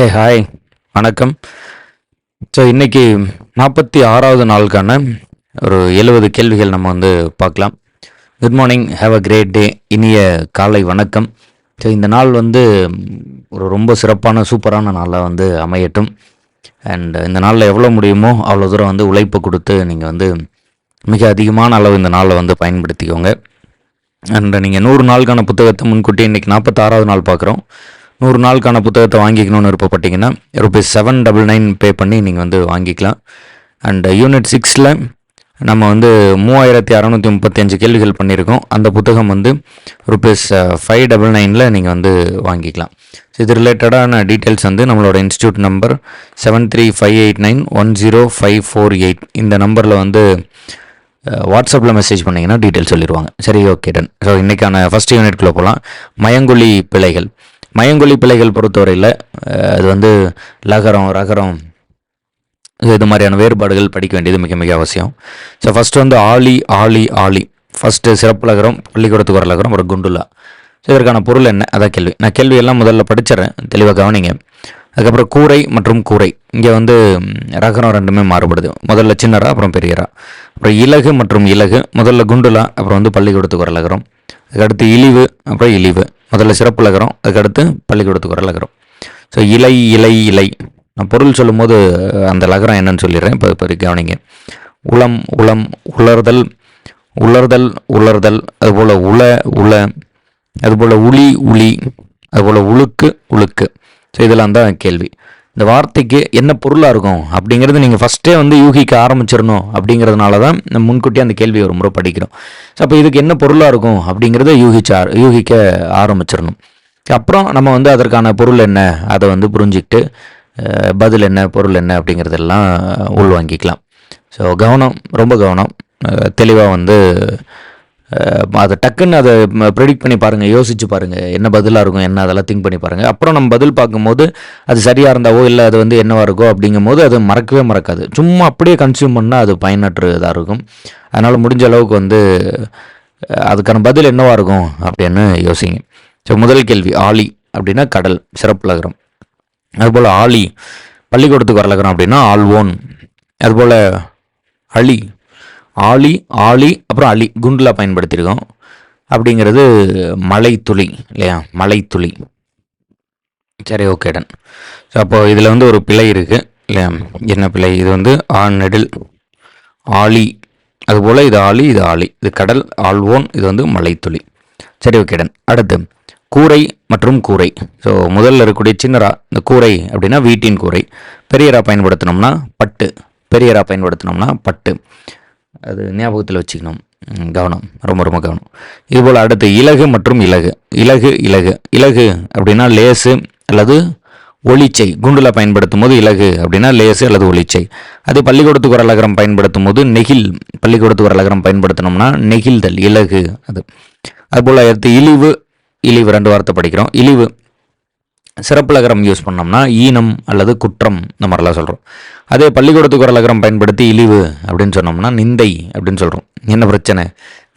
Hey hi வணக்கம். So இன்றைக்கி நாற்பத்தி ஆறாவது நாளுக்கான ஒரு எழுபது கேள்விகள் நம்ம வந்து பார்க்கலாம். Good morning have a great day இனிய காலை வணக்கம். ஸோ இந்த நாள் வந்து ஒரு ரொம்ப சிறப்பான சூப்பரான நாளாக வந்து அமையட்டும். அண்ட் இந்த நாளில் எவ்வளோ முடியுமோ அவ்வளோ தூரம் வந்து உழைப்பு கொடுத்து நீங்கள் வந்து மிக அதிகமான அளவு இந்த நாளை வந்து பயன்படுத்திக்கோங்க. அண்ட் நீங்கள் நூறு நாளுக்கான புத்தகத்தை முன்கூட்டி இன்றைக்கி நாற்பத்தாறாவது நாள் பார்க்குறோம். நூறு நாளுக்கான புத்தகத்தை வாங்கிக்கணும்னு விருப்பப்பட்டீங்கன்னா rupees seven double nine pay பண்ணி நீங்கள் வந்து வாங்கிக்கலாம். அண்ட் யூனிட் சிக்ஸில் நம்ம வந்து மூவாயிரத்தி அறநூற்றி முப்பத்தஞ்சு கேள்விகள் பண்ணியிருக்கோம். அந்த புத்தகம் வந்து ருபீஸ் ஃபைவ் டபுள் நைனில் நீங்கள் வந்து வாங்கிக்கலாம். ஸோ இது ரிலேட்டடான டீட்டெயில்ஸ் வந்து நம்மளோட institute number seven three five eight nine one zero five four eight இந்த நம்பரில் வந்து uh, வாட்ஸ்அப்பில் மெசேஜ் பண்ணிங்கன்னா டீட்டெயில் சொல்லிடுவாங்க சரி ஓகே டன் ஸோ இன்றைக்கான ஃபஸ்ட் யூனிட்குள்ளே போகலாம் மயங்குழி பிழைகள். மயங்கொல்லி பிழைகள் பொறுத்தவரையில் அது வந்து லகரம் ரகரம் இது மாதிரியான வேறுபாடுகள் படிக்க வேண்டியது மிக மிக அவசியம். ஸோ ஃபஸ்ட்டு வந்து ஆலி ஆலி ஆலி. ஃபஸ்ட்டு சிறப்பு லகரம் பள்ளிக்கூடத்துக்கு வர லகரம் ஒரு குண்டுலா. ஸோ இதற்கான பொருள் என்ன? அதான் கேள்வி. நான் கேள்வியெல்லாம் முதல்ல படிச்சிடறேன் தெளிவாக கவனிங்க. அதுக்கப்புறம் கூரை மற்றும் கூரை. இங்கே வந்து ரகரம் ரெண்டுமே மாறுபடுது. முதல்ல சின்னரா அப்புறம் பெரியரா. அப்புறம் இலகு மற்றும் இலகு. முதல்ல குண்டுலா அப்புறம் வந்து பள்ளிக்கூடத்துக்கு வர லகரம். அதுக்கடுத்து இழிவு அப்புறம் இழிவு. முதல்ல சிறப்பு லகரம் அதுக்கடுத்து பள்ளிக்கூடத்துக்கு வர லகரம். ஸோ இலை இலை இலை. நான் பொருள் சொல்லும்போது அந்த லகரம் என்னன்னு சொல்லிடுறேன். இப்போ இப்போ கவனிங்க. உளம் உளம் உலர்தல் உலர்தல் உலர்தல். அதுபோல் உல உல அதுபோல் உளி உளி. அதுபோல் உழுக்கு உழுக்கு. ஸோ இதெல்லாம் தான் கேள்வி. இந்த வார்த்தைக்கு என்ன பொருளாக இருக்கும் அப்படிங்கிறது நீங்கள் ஃபஸ்ட்டே வந்து யூகிக்க ஆரம்பிச்சிடணும் அப்படிங்கிறதுனால தான் நம்ம முன்கூட்டியே அந்த கேள்வியை ஒரு முறை படிக்கிறோம். ஸோ அப்போ இதுக்கு என்ன பொருளாக இருக்கும் அப்படிங்கிறத யூகிச்ச யூகிக்க ஆரம்பிச்சிடணும். அப்புறம் நம்ம வந்து அதற்கான பொருள் என்ன அதை வந்து புரிஞ்சுக்கிட்டு பதில் என்ன பொருள் என்ன அப்படிங்கிறதெல்லாம் உள்வாங்கிக்கலாம். ஸோ கவனம் ரொம்ப கவனம். தெளிவாக வந்து அதை டக்குன்னு அதை ப்ரெடிக்ட் பண்ணி பாருங்கள் யோசிச்சு பாருங்கள் என்ன பதிலாக இருக்கும் என்ன அதெல்லாம் திங்க் பண்ணி பாருங்கள் அப்புறம் நம்ம பதில் பார்க்கும்போது அது சரியாக இருந்தாவோ இல்லை அது வந்து என்னவாக இருக்கோ அப்படிங்கும்போது அது மறக்கவே மறக்காது. சும்மா அப்படியே கன்சியூம் பண்ணால் அது பயனற்றதாக இருக்கும். அதனால் முடிஞ்ச அளவுக்கு வந்து அதுக்கான பதில் என்னவாக இருக்கும் அப்படின்னு யோசிங்க. ஸோ முதல் கேள்வி ஆலி அப்படின்னா கடல் சிறப்புலகரம் அதுபோல் ஆலி பள்ளிக்கூடத்துக்கு வரலகரம் அப்படின்னா ஆல்வோன் அதுபோல் அலி ஆலி ஆலி அப்புறம் அலி குண்டில் பயன்படுத்தியிருக்கோம். அப்படிங்கிறது மலைத்துளி இல்லையா? மலைத்துளி. சரி ஓகே டன் ஸோ அப்போது இதில் வந்து ஒரு பிழை இருக்குது இல்லையா? என்ன பிழை? இது வந்து ஆண் நெடில் ஆலி. அதுபோல் இது ஆலி இது ஆலி. இது கடல் ஆழ்வோன் இது வந்து மலைத்துளி. சரி ஓகே டன் அடுத்து கூரை மற்றும் கூரை. ஸோ முதல்ல இருக்கக்கூடிய சின்னரா இந்த கூரை அப்படின்னா வீட்டின் கூரை. பெரியரா பயன்படுத்தினோம்னா பட்டு. பெரியரா பயன்படுத்தினோம்னா பட்டு. அது ஞாபகத்தில் வச்சுக்கணும். கவனம். ரொம்ப ரொம்ப கவனம். இதுபோல் அடுத்து இலகு மற்றும் இலகு. இலகு இலகு. இலகு அப்படின்னா லேசு அல்லது ஒளிச்சை. குண்டில் பயன்படுத்தும் போது இலகு அப்படின்னா லேசு அல்லது ஒளிச்சை. அதே பள்ளிக்கூடத்துக்கு ஒரு அலகரம் பயன்படுத்தும் போது நெகில் பள்ளிக்கூடத்துக்கு ஒரு அலகரம் பயன்படுத்தினோம்னா நெகிழ்தல் இலகு அது. அதுபோல் அடுத்து இழிவு இழிவு ரெண்டு வார்த்தை படிக்கிறோம். இழிவு. சிறப்புலகரம் யூஸ் பண்ணோம்னா ஈனம் அல்லது குற்றம் இந்த மாதிரிலாம் சொல்கிறோம் அதே பள்ளிக்கூடத்துக்கு ஒரு அலகரம் பயன்படுத்தி இழிவு அப்படின்னு சொன்னோம்னா நிந்தை அப்படின்னு சொல்கிறோம் என்ன பிரச்சனை?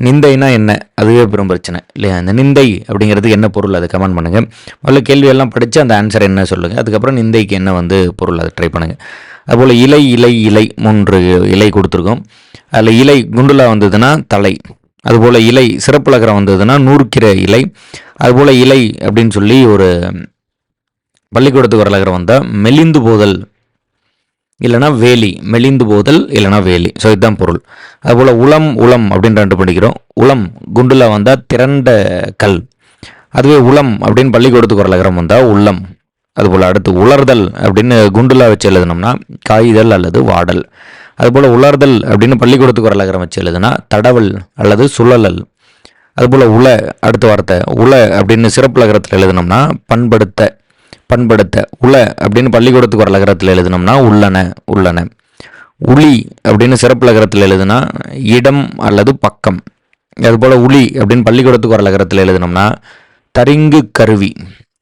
நிந்தைனா என்ன? அதுவே பெரும் பிரச்சனை இல்லையா? இந்த நிந்தை அப்படிங்கிறதுக்கு என்ன பொருள்? அதை கமெண்ட் பண்ணுங்கள் முதல்ல கேள்வியெல்லாம் படித்து அந்த ஆன்சர் என்ன சொல்லுங்கள் அதுக்கப்புறம் நிந்தைக்கு என்ன வந்து பொருள்? அதை ட்ரை பண்ணுங்கள் அதுபோல் இலை இலை இலை மூன்று இலை கொடுத்துருக்கோம். அதில் இலை குண்டுலா வந்ததுன்னா தலை. அதுபோல் இலை சிறப்புலகரம் வந்ததுன்னா நூறுக்கிற இலை. அதுபோல் இலை அப்படின்னு சொல்லி ஒரு பள்ளிக்கூடத்துக்கு வரலகரம் வந்தால் மெலிந்து போதல் இல்லைனா வேலி மெலிந்து போதல் இல்லைனா வேலி. ஸோ இதுதான் பொருள். அதுபோல் உளம் உளம் அப்படின்னு ரெண்டு படிக்கிறோம். உளம் குண்டுல வந்தால் திரண்ட கல். அதுவே உளம் அப்படின்னு பள்ளிக்கூடத்துக்கு வரலகரம் வந்தால் உள்ளம். அதுபோல் அடுத்து உலர்தல் அப்படின்னு குண்டுலா வச்சு எழுதுனோம்னா காய்தல் அல்லது வாடல். அதுபோல் உலர்தல் அப்படின்னு பள்ளிக்கூடத்துக்கு வரலகரம் வச்சு எழுதுனா தடவல் அல்லது சுழலல். அதுபோல் உல அடுத்த வார்த்தை உல அப்படின்னு சிறப்பு லகரத்தில் எழுதுனோம்னா பண்படுத்த. பண்படுத்த உல அப்படின்னு பள்ளிக்கூடத்துக்கு ஒரு லகரத்தில் எழுதுனோம்னா உள்ளன உள்ளன. உளி அப்படின்னு சிறப்பு லகரத்தில் எழுதுனா இடம் அல்லது பக்கம். அதுபோல் உளி அப்படின்னு பள்ளிக்கூடத்துக்கு ஒரு லகரத்தில் எழுதுனோம்னா தரிங்கு கருவி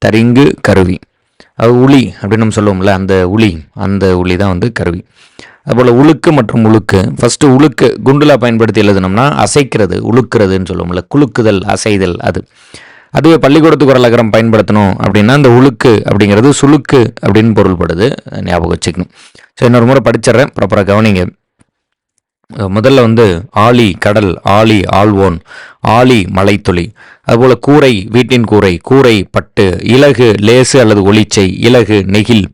தரிங்கு கருவி. அது உளி அப்படின்னு நம்ம சொல்லுவோம்ல அந்த உளி அந்த உளி தான் வந்து கருவி. அதுபோல் உழுக்கு மற்றும் உழுக்கு. ஃபஸ்ட்டு உழுக்கு குண்டுலா பயன்படுத்தி எழுதுனோம்னா அசைக்கிறது உழுக்கிறதுன்னு சொல்லுவோம்ல குலுக்குதல் அசைதல் அது. அதுவே பள்ளிக்கூடத்துக்கு ஒரு அலகரம் பயன்படுத்தணும் அப்படின்னா இந்த உழுக்கு அப்படிங்கிறது சுளுக்கு அப்படின்னு பொருள்படுது. ஞாபகம் வச்சுக்கணும். ஸோ இன்னொரு முறை படிச்சிடுறேன். ப்ராப்பராக கவனிங்க. முதல்ல வந்து ஆழி கடல் ஆழி ஆழ்வோன் ஆழி மலைத்துளி. அதுபோல் கூரை வீட்டின் கூரை கூரை பட்டு இலகு லேசு அல்லது ஒளிச்சை இலகு நெகில்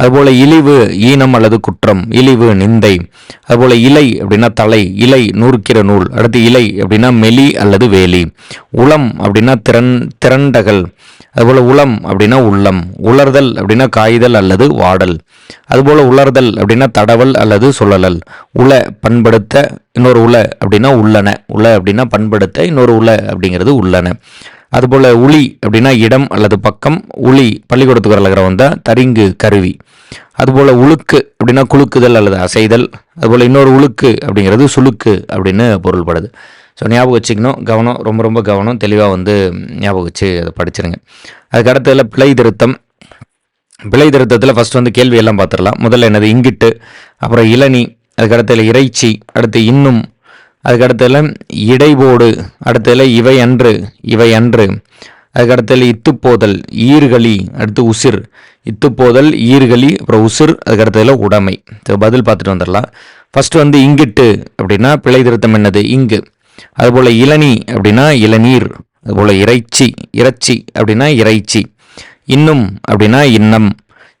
அதுபோல் இழிவு ஈனம் அல்லது குற்றம் இழிவு நிந்தை. அதுபோல் இலை அப்படின்னா தலை இலை நூறுக்கிற நூல். அடுத்து இலை அப்படின்னா மெலி அல்லது வேலி. உளம் அப்படின்னா திறன் திரண்டகல். அதுபோல் உளம் அப்படின்னா உள்ளம். உலர்தல் அப்படின்னா காய்தல் அல்லது வாடல். அதுபோல் உலர்தல் அப்படின்னா தடவல் அல்லது சுழலல். உல பண்படுத்த இன்னொரு உல அப்படின்னா உள்ளன. உல அப்படின்னா பண்படுத்த இன்னொரு உல அப்படிங்கிறது உள்ளன. அதுபோல் உளி அப்படின்னா இடம் அல்லது பக்கம். உளி பள்ளிக்கூடத்துக்கு வரலகிற வந்தால் தரிங்கு கருவி. அதுபோல் உழுக்கு அப்படின்னா குலுக்குதல் அல்லது அசைதல் அதுபோல் இன்னொரு உழுக்கு அப்படிங்கிறது சுழுக்கு அப்படின்னு பொருள்படுது. ஸோ ஞாபகம் வச்சுக்கணும் கவனம் ரொம்ப ரொம்ப கவனம் தெளிவாக வந்து ஞாபகம் வச்சு அதை படிச்சிருங்க. அதுக்கு அடுத்ததில் பிழை திருத்தம். பிழை திருத்தத்தில் ஃபஸ்ட் வந்து கேள்வியெல்லாம் பார்த்துடலாம். முதல்ல என்னது? இங்கிட்டு அப்புறம் இளநி அதுக்கடுத்ததில் இறைச்சி அடுத்து இன்னும் அதுக்கடுத்ததில் இடைபோடு அடுத்ததில் இவை அன்று இவை அன்று அதுக்கு இத்துப்போதல் ஈர்களி அடுத்து உசிர். இத்துப்போதல் ஈர்களி அப்புறம் உசிர் அதுக்கடுத்ததில் உடைமை. பதில் பார்த்துட்டு வந்துடலாம். ஃபஸ்ட்டு வந்து இங்கிட்டு அப்படின்னா பிழை திருத்தம் என்னது? இங்கு. அதுபோல் இளநீ அப்படின்னா இளநீர். அதுபோல் இறைச்சி இறைச்சி அப்படின்னா இறைச்சி. இன்னும் அப்படின்னா இன்னம்.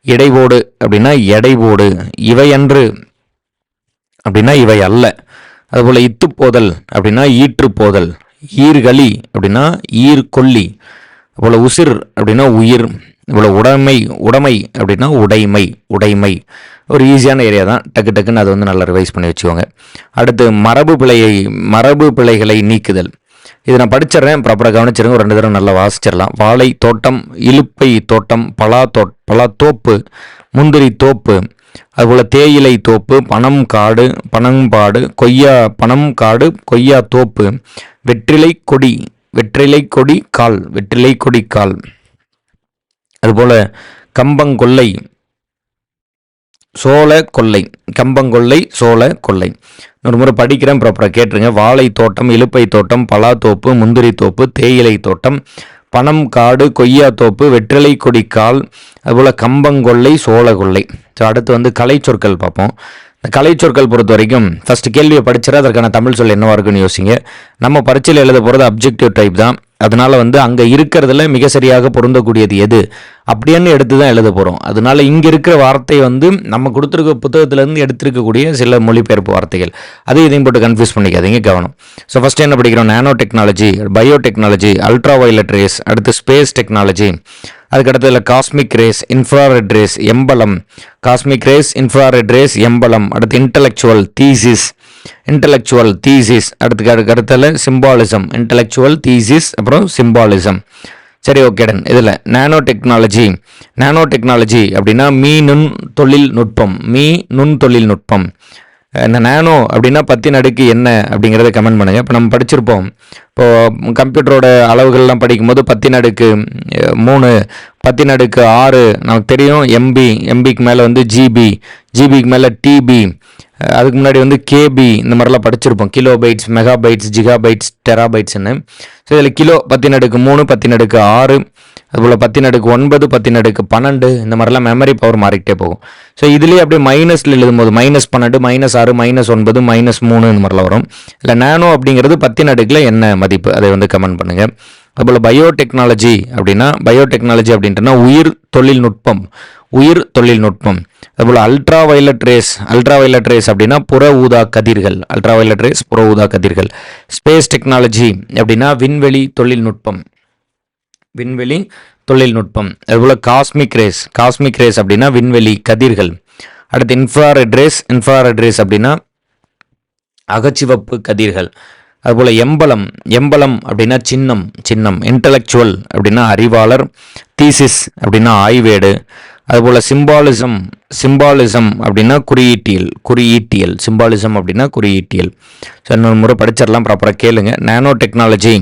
இடைவோடு அப்படின்னா எடைவோடு இவை அன்று அப்படின்னா இவை அல்ல. அதுபோல் இத்துப்போதல் அப்படின்னா ஈற்றுப்போதல். ஈர்களி அப்படின்னா ஈர்கொல்லி. இவ்வளோ உசிர் அப்படின்னா உயிர் இவ்வளோ உடைமை உடைமை அப்படின்னா உடைமை உடைமை. ஒரு ஈஸியான ஏரியா தான். டக்கு டக்குன்னு அதை வந்து நல்லா ரிவைஸ் பண்ணி வச்சுக்கோங்க. அடுத்து மரபு பிழையை மரபு பிழைகளை நீக்குதல். இது நான் படிச்சிடுறேன். ப்ராப்பராக கவனிச்சிருங்க. ஒரு ரெண்டு தடவை நல்லா வாசிச்சிடலாம். வாழை தோட்டம் இலுப்பை தோட்டம் பலா தோ பலா தோப்பு முந்திரி தோப்பு அதுபோல் தேயிலை தோப்பு பனம் காடு பனம்பாடு கொய்யா பனம் காடு கொய்யா தோப்பு வெற்றிலை கொடி வெற்றிலை கொடி கால் வெற்றிலை கொடி கால். அதுபோல கம்பங்கொல்லை சோள கொள்ளை கம்பங்கொல்லை சோள கொள்ளை ஒரு முறை படிக்கிறேன் ப்ராப்பராக கேட்டுருங்க. வாழை தோட்டம் இலுப்பை தோட்டம் பலாத்தோப்பு முந்திரி தோப்பு தேயிலை தோட்டம் பனம் காடு கொய்யா தோப்பு வெற்றிலை கொடி கால் அதுபோல் கம்பங்கொல்லை சோள கொல்லை ஸோ அடுத்து வந்து கலை சொற்கள் பார்ப்போம். கலை சொற்கள் பொறுத்த வரைக்கும் ஃபர்ஸ்ட் கேள்வியை படிச்சிட அதற்கான தமிழ் சொல் என்னவா இருக்குன்னு யோசிங்க. நம்ம பரீட்சையில் எழுத போகிறது அப்ஜெக்டிவ் டைப் தான். அதனால வந்து அங்கே இருக்கிறதுல மிக சரியாக பொருந்தக்கூடியது எது? அப்படின்னு எடுத்து தான் எழுத போகிறோம் அதனால இங்கே இருக்கிற வார்த்தை வந்து நம்ம கொடுத்துருக்க புத்தகத்திலேருந்து எடுத்திருக்கக்கூடிய சில மொழிபெயர்ப்பு வார்த்தைகள். அது இதையும் போட்டு கன்ஃபியூஸ் பண்ணிக்காதீங்க கவனம். ஸோ ஃபஸ்ட் என்ன படிக்கிறோம்? Nano technology bio technology ultra violet rays அடுத்து space technology அதுக்கடுத்ததில் cosmic rays infrared rays emblem cosmic rays infrared rays emblem அடுத்து இன்டலெக்சுவல் தீசிஸ் இன்டலெக்சுவல் தீசிஸ் அடுத்து அடுக்கு அடுத்தல சிம்பாலிசம் இன்டலெக்சுவல் தீசிஸ் அப்புறம் சிம்பாலிசம் சரி ஓகே டன் இதில் நானோ டெக்னாலஜி நானோ டெக்னாலஜி அப்படின்னா மீ நுண் தொழில்நுட்பம் மீ நுண் தொழில்நுட்பம் இந்த நானோ அப்படின்னா பத்தின் அடுக்கு என்ன அப்படிங்கிறத கமெண்ட் பண்ணுங்கள் இப்போ நம்ம படிச்சிருப்போம். கம்ப்யூட்டரோட அளவுகள்லாம் படிக்கும்போது பத்தின் அடுக்கு மூணு பத்தின் அடுக்கு ஆறு நமக்கு தெரியும் எம்பி எம்பிக்கு மேலே வந்து ஜிபி ஜிபிக்கு மேலே டிபி அதுக்கு முன்னாடி வந்து கேபி இந்த மாதிரிலாம் படிச்சிருப்போம். Kilo bytes mega bytes giga bytes tera பைட்ஸ்னு so இதில் கிலோ பத்தின் அடுக்கு மூணு பத்தின் அடுக்கு ஆறு அதுபோல் பத்தின் அடுக்கு ஒன்பது பத்தின் அடுக்கு பன்னெண்டு இந்த மாதிரிலாம் மெமரி பவர் மாறிக்கிட்டே போகும். ஸோ இதுலேயே அப்படியே மைனஸில் எழுதும்போது மைனஸ் பன்னெண்டு மைனஸ் ஆறு மைனஸ் ஒன்பது மைனஸ் மூணு இந்த மாதிரிலாம் வரும். இல்லை நானோ அப்படிங்கிறது பத்தின் அடுக்கில் என்ன மதிப்பு அதை வந்து கமெண்ட் பண்ணுங்கள் அதுபோல் பயோடெக்னாலஜி அப்படின்னா பயோடெக்னாலஜி அப்படின்ட்டுனா உயிர் தொழில்நுட்பம் உயிர் தொழில்நுட்பம். அதுபோல் ultra violet rays ultra violet rays அப்படின்னா புற ஊதா கதிர்கள் அல்ட்ரா வயலட் ரேஸ் புற ஊதா கதிர்கள். ஸ்பேஸ் டெக்னாலஜி அப்படின்னா விண்வெளி தொழில்நுட்பம் விண்வெளி தொழில்நுட்பம். அதுபோல் காஸ்மிக் ரேஸ் காஸ்மிக் ரேஸ் அப்படின்னா விண்வெளி கதிர்கள். அடுத்து இன்ஃப்ராரெட் ரேஸ் இன்ஃப்ராரெட் ரேஸ் அப்படின்னா அகச்சிவப்பு கதிர்கள். அதுபோல் எம்பலம் எம்பலம் அப்படின்னா சின்னம் சின்னம் இன்டலெக்சுவல் அப்படின்னா அறிவாளர் தீசிஸ் அப்படின்னா ஆய்வேடு அதுபோல் சிம்பாலிசம் சிம்பாலிசம் அப்படின்னா குறியீட்டியல் குறியீட்டியல் சிம்பாலிசம் அப்படின்னா குறியீட்டியல். ஸோ இன்னொரு முறை படிச்சிடலாம் ப்ராப்பராக கேளுங்க. நானோ டெக்னாலஜி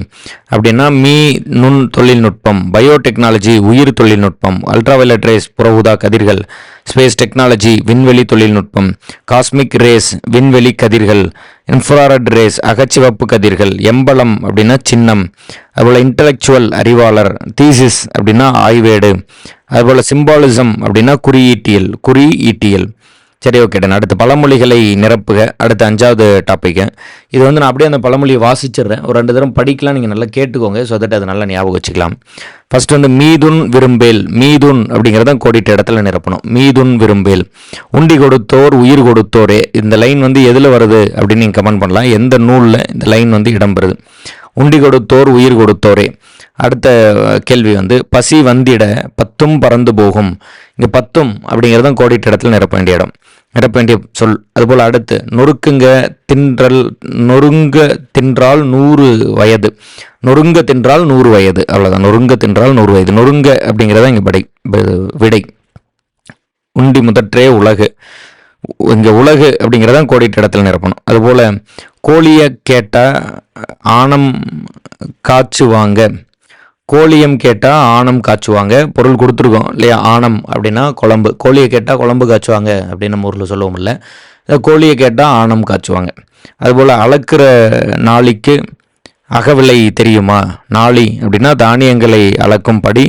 அப்படின்னா மீ நுண் தொழில்நுட்பம் பயோ டெக்னாலஜி உயிர் தொழில்நுட்பம் அல்ட்ராவைலட் ரேஸ் புற ஊதா கதிர்கள் ஸ்பேஸ் டெக்னாலஜி விண்வெளி தொழில்நுட்பம் காஸ்மிக் ரேஸ் விண்வெளி கதிர்கள் இன்ஃப்ராரட் ரேஸ் அகச்சிவப்பு கதிர்கள் எம்பளம் அப்படின்னா சின்னம் அதுபோல் இன்டலெக்சுவல் அறிவாளர் தீசிஸ் அப்படின்னா ஆய்வேடு அதுபோல் சிம்பாலிசம் அப்படின்னா குறியீட்டியல் குறியீட்டியல். சரி ஓகே டன் அடுத்து பழமொழிகளை நிரப்புக. அடுத்த அஞ்சாவது டாப்பிக்கு இது வந்து நான் அப்படியே அந்த பழமொழியை வாசிச்சிடுறேன். ஒரு ரெண்டு தரம் படிக்கலாம் நீங்கள் நல்லா கேட்டுக்கோங்க. ஸோ தட் அதை நல்லா ஞாபகம் வச்சுக்கலாம். ஃபஸ்ட் வந்து மீதுன் விரும்பேல். மீதுன் அப்படிங்கிறத கோடிட்ட இடத்துல நிரப்பணும். மீதுன் விரும்பேல். உண்டி கொடுத்தோர் உயிர் கொடுத்தோரே. இந்த லைன் வந்து எதில் வருது அப்படின்னு நீங்கள் கமெண்ட் பண்ணலாம். எந்த நூலில் இந்த லைன் வந்து இடம்பெறுது. உண்டி கொடுத்தோர் உயிர் கொடுத்தோரே. அடுத்த கேள்வி வந்து பசி வந்திட பத்தும் பறந்து போகும். இங்கே பத்தும் அப்படிங்கிறது கோடிட்ட இடத்துல நிரப்ப வேண்டிய இடம். நிரப்ப வேண்டிய சொல். அதுபோல் அடுத்து நொறுக்குங்க தின்றல் நொறுங்க தின்றால் நூறு வயது. நொறுங்க தின்றால் நூறு வயது அவ்வளோதான் நொறுங்க தின்றால் நூறு வயது. நொறுங்க அப்படிங்கிறத இங்கே படை விடை. உண்டி முதற்றே உலகு. இங்கே உலகு அப்படிங்கிறத கோடிட்ட இடத்துல நிரப்பணும். அதுபோல் கோழியை கேட்டால் ஆணம் காய்ச்சுவாங்க கோழியம் கேட்டால் ஆணம் காய்ச்சுவாங்க. பொருள் கொடுத்துருக்கோம் இல்லையா? ஆணம் அப்படின்னா குழம்பு. கோழியை கேட்டால் குழம்பு காய்ச்சுவாங்க அப்படின்னு நம்ம ஊரில் சொல்லவும் இல்லை கோழியை கேட்டால் ஆணம் காய்ச்சுவாங்க. அதுபோல் அளக்கிற நாளைக்கு அகவிலை தெரியுமா? நாளி அப்படின்னா தானியங்களை அளக்கும்படி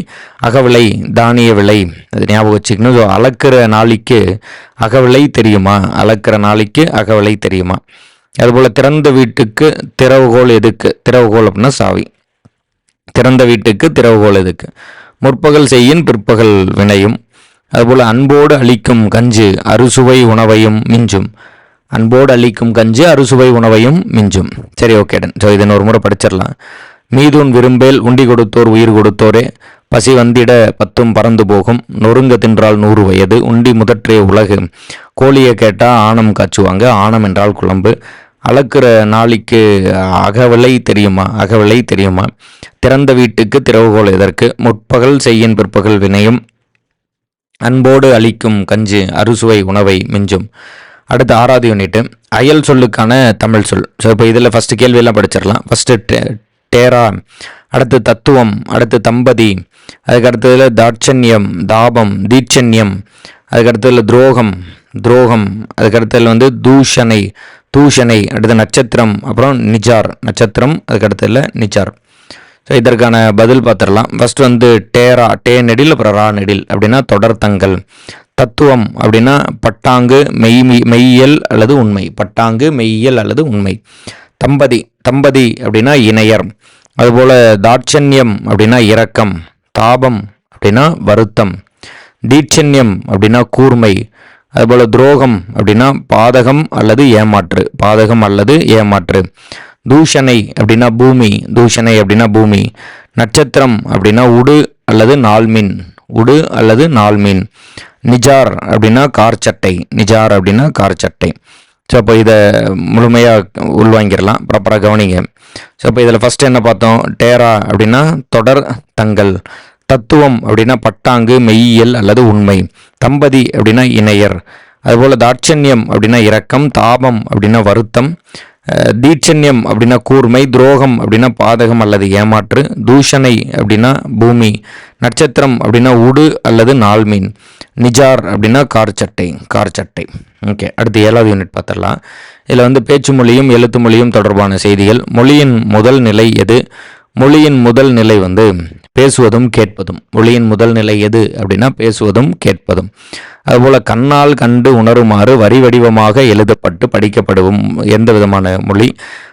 அகவிலை தானிய விலை. அது ஞாபகம் வச்சுக்கணும். ஸோ அளக்கிற நாளைக்கு அகவிலை தெரியுமா? அளக்கிற நாளைக்கு அகவிலை தெரியுமா? அதுபோல் திறந்த வீட்டுக்கு திறவுகோல் எதுக்கு? திறவுகோல் அப்படின்னா சாவி. திறந்த வீட்டுக்கு திறவுகோல் எதுக்கு? முற்பகல் செய்யின் பிற்பகல் வினையும். அதுபோல் அன்போடு அளிக்கும் கஞ்சு அறுசுவை உணவையும் மிஞ்சும். அன்போடு அளிக்கும் கஞ்சு அறுசுவை உணவையும் மிஞ்சும். சரி ஓகே டன் ஸோ இதன் ஒரு முறை படிச்சிடலாம். மீதுன் விரும்பேல் உண்டி கொடுத்தோர் உயிர் கொடுத்தோரே பசி வந்திட பத்தும் பறந்து போகும். நொறுங்க தின்றால் நூறு வயது உண்டி முதற்றே உலகு. கோழியை கேட்டால் ஆணம் காய்ச்சுவாங்க ஆணம் என்றால் குழம்பு. அளக்கிற நாளைக்கு அகவிலை தெரியுமா? அகவிலை தெரியுமா? திறந்த வீட்டுக்கு திறவுகோல் எதற்கு? முற்பகல் செய்யின் பிற்பகல் வினையும் அன்போடு அளிக்கும் கஞ்சு அறுசுவை உணவை மிஞ்சும். அடுத்து ஆறாவது யூனிட்டு அயல் சொல்லுக்கான தமிழ் சொல். ஸோ இப்போ இதில் ஃபஸ்ட்டு கேள்வியெல்லாம் படிச்சிடலாம். ஃபஸ்ட்டு டேரா அடுத்து தத்துவம் அடுத்து தம்பதி அதுக்கு தாட்சண்யம் தாபம் தீட்சண்யம் அதுக்கு துரோகம் துரோகம் அதுக்கு வந்து தூஷணை தூஷணை அடுத்து நட்சத்திரம் அப்புறம் நிஜார். நட்சத்திரம் அதுக்கு இல்லை நிஜார். ஸோ இதற்கான பதில் பார்த்துடலாம். ஃபஸ்ட் வந்து டேரா டே நெடில் அப்புறம் ரா நெடில். அப்படின்னா தொடர்த்தங்கள் தத்துவம் அப்படின்னா பட்டாங்கு மெய் மெய்யியல் அல்லது உண்மை. பட்டாங்கு மெய்யியல் அல்லது உண்மை. தம்பதி தம்பதி அப்படின்னா இணையர். அதுபோல் தாட்சண்யம் அப்படின்னா இரக்கம். தாபம் அப்படின்னா வருத்தம். தீட்சண்யம் அப்படின்னா கூர்மை. அதுபோல் துரோகம் அப்படின்னா பாதகம் அல்லது ஏமாற்று. பாதகம் அல்லது ஏமாற்று. தூஷணை அப்படின்னா பூமி. தூஷணை அப்படின்னா பூமி. நட்சத்திரம் அப்படின்னா உடு அல்லது நாள்மீன். உடு அல்லது நாள்மீன். நிஜார் அப்படின்னா கார் சட்டை நிஜார் அப்படின்னா கார் சட்டை ஸோ அப்போ இதை முழுமையாக உள்வாங்கிடலாம் ப்ராப்பராக கவனிங்க. ஸோ அப்போ இதில் ஃபஸ்ட்டு என்ன பார்த்தோம்? டேரா அப்படின்னா தொடர் தங்கள். தத்துவம் அப்படின்னா பட்டாங்கு மெய்யியல் அல்லது உண்மை. தம்பதி அப்படின்னா இணையர். அதுபோல் தாட்சண்யம் அப்படின்னா இரக்கம் தாபம் அப்படின்னா வருத்தம். தீட்சண்யம் அப்படின்னா கூர்மை துரோகம் அப்படின்னா பாதகம் அல்லது ஏமாற்று. தூஷணை அப்படின்னா பூமி. நட்சத்திரம் அப்படின்னா உடு அல்லது நாள்மீன். நிஜார் அப்படின்னா கார் சட்டை கார் சட்டை ஓகே அடுத்து ஏழாவது யூனிட் பார்த்துடலாம். இதில் வந்து பேச்சு மொழியும் எழுத்து மொழியும் தொடர்பான செய்திகள். மொழியின் முதல் நிலை எது? மொழியின் முதல் நிலை வந்து பேசுவதும் கேட்பதும். மொழியின் முதல் நிலை எது அப்படின்னா பேசுவதும் கேட்பதும். அதுபோல் கண்ணால் கண்டு உணருமாறு வரி வடிவமாக எழுதப்பட்டு படிக்கப்படும் எந்த விதமான மொழி?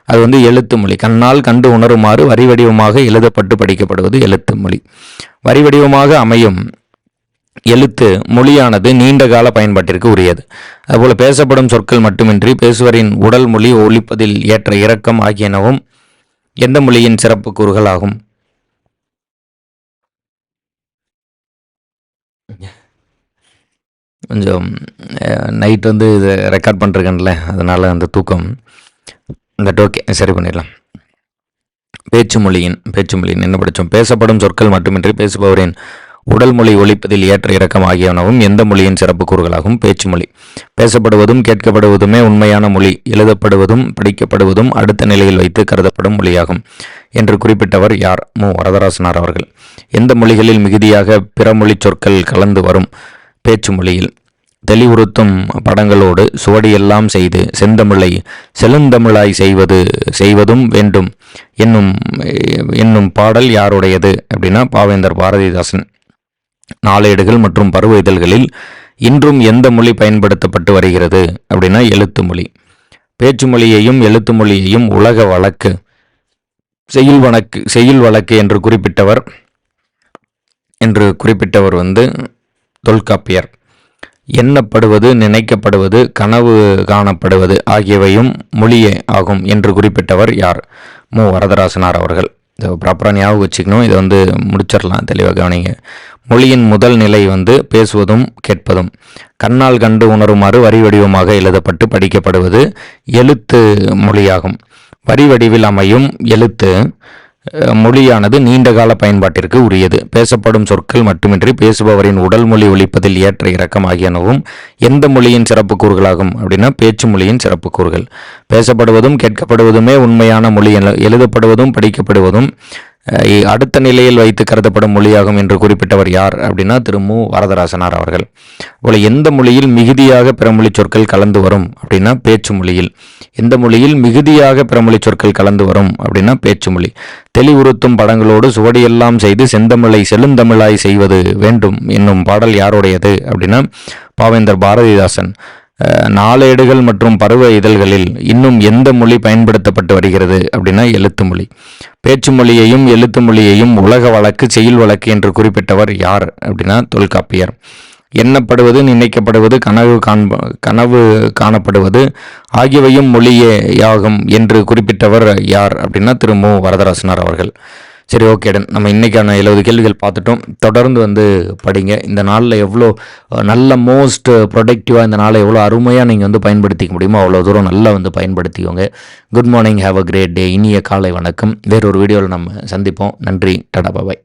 அது வந்து எழுத்து மொழி. கண்ணால் கண்டு உணருமாறு வரி வடிவமாக எழுதப்பட்டு படிக்கப்படுவது எழுத்து மொழி. வரி வடிவமாக அமையும் எழுத்து மொழியானது நீண்ட கால பயன்பாட்டிற்கு உரியது. அதுபோல் பேசப்படும் சொற்கள் மட்டுமின்றி பேசுவரின் உடல் மொழி ஒழிப்பதில் ஏற்ற இரக்கம் ஆகியனவும் எந்த மொழியின் சிறப்பு கூறுகள் ஆகும்? கொஞ்சம் நைட் வந்து இது ரெக்கார்ட் பண்ணிருக்கேன்ல அதனால் அந்த தூக்கம். பட் ஓகே சரி பண்ணிடலாம். பேச்சு மொழியின் பேச்சு மொழியின் என்ன படித்தோம் பேசப்படும் சொற்கள் மட்டுமின்றி பேசுபவரின் உடல் மொழி ஒழிப்பதில் ஏற்ற இறக்கம் ஆகியனவும் எந்த மொழியின் சிறப்பு கூறுகளாகும்? பேச்சு மொழி. பேசப்படுவதும் கேட்கப்படுவதுமே உண்மையான மொழி. எழுதப்படுவதும் படிக்கப்படுவதும் அடுத்த நிலையில் வைத்து கருதப்படும் மொழியாகும் என்று குறிப்பிட்டவர் யார்? மு. வரதராசனார் அவர்கள். எந்த மொழிகளில் மிகுதியாக பிற மொழி சொற்கள் கலந்து வரும்? பேச்சு மொழியில் தெளிவுறுத்தும் படங்களோடு சுவடியெல்லாம் செய்து செந்தமிழை செழுந்தமிழாய் செய்வது செய்வதும் வேண்டும். என்னும் என்னும் பாடல் யாருடையது? அப்படின்னா பாவேந்தர் பாரதிதாசன். நாளேடுகள் மற்றும் பருவ இதழ்களில் இன்றும் எந்த மொழி பயன்படுத்தப்பட்டு வருகிறது? அப்படின்னா எழுத்து மொழி. பேச்சு மொழியையும் எழுத்து மொழியையும் உலக வழக்கு செய்யுள் வழக்கு செய்யுள் வழக்கு என்று குறிப்பிட்டவர் என்று குறிப்பிட்டவர் வந்து தொல்காப்பியர். எண்ணப்படுவது நினைக்கப்படுவது கனவு காணப்படுவது ஆகியவையும் மொழியே ஆகும் என்று குறிப்பிட்டவர் யார்? மு. வரதராசனார் அவர்கள். இதை ப்ராப்பராக ஞாபகம் வச்சுக்கணும். இதை வந்து முடிச்சிடலாம். தெளிவாக கவனிங்க. மொழியின் முதல் நிலை வந்து பேசுவதும் கேட்பதும். கண்ணால் கண்டு உணருமாறு வரி வடிவமாக எழுதப்பட்டு படிக்கப்படுவது எழுத்து மொழியாகும். வரி வடிவில் அமையும் எழுத்து மொழியானது நீண்டகால பயன்பாட்டிற்கு உரியது. பேசப்படும் சொற்கள் மட்டுமின்றி பேசுபவரின் உடல் மொழி ஒழிப்பதில் ஏற்ற இறக்கம் ஆகியனவும் எந்த மொழியின் சிறப்பு கூறுகளாகும் அப்படின்னா பேச்சு மொழியின் சிறப்புக்கூறுகள். பேசப்படுவதும் கேட்கப்படுவதுமே உண்மையான மொழி எழுதப்படுவதும் படிக்கப்படுவதும் அடுத்த நிலையில் வைத்து கருதப்படும் மொழியாகும் என்று குறிப்பிட்டவர் யார் அப்படின்னா திரு மு. வரதராசனார் அவர்கள். போல எந்த மொழியில் மிகுதியாக பிறமொழி சொற்கள் கலந்து வரும் அப்படின்னா பேச்சு மொழியில். எந்த மொழியில் மிகுதியாக பிறமொழி சொற்கள் கலந்து வரும் அப்படின்னா பேச்சு மொழி. தெளிவுறுத்தும் படங்களோடு சுவடியெல்லாம் செய்து செந்தமிழை செழுந்தமிழாய் செய்வது வேண்டும் என்னும் பாடல் யாருடையது அப்படின்னா பாவேந்தர் பாரதிதாசன். நாளேடுகள் மற்றும் பருவ இதழ்களில் இன்னும் எந்த மொழி பயன்படுத்தப்பட்டு வருகிறது அப்படின்னா எழுத்து மொழி. பேச்சு மொழியையும் எழுத்து மொழியையும் உலக வழக்கு செயல் வழக்கு என்று குறிப்பிட்டவர் யார் அப்படின்னா தொல்காப்பியர். எண்ணப்படுவது நினைக்கப்படுவது கனவு காண்ப கனவு காணப்படுவது ஆகியவையும் மொழியே யாகும் என்று குறிப்பிட்டவர் யார் அப்படின்னா திரு மு. வரதராசனார் அவர்கள். சரி ஓகே டன் நம்ம இன்றைக்கான எழுபது கேள்விகள் பார்த்துட்டோம். தொடர்ந்து வந்து படிங்க. இந்த நாளில் எவ்வளோ நல்ல மோஸ்ட் ப்ரொடக்டிவாக இந்த நாளை எவ்வளோ அருமையாக நீங்கள் வந்து பயன்படுத்திக்க முடியுமோ அவ்வளோ தூரம் நல்லா வந்து பயன்படுத்திக்கோங்க. Good morning have a great day இனிய காலை வணக்கம். வேறொரு வீடியோவில் நம்ம சந்திப்போம். நன்றி. டடா. பாபாய்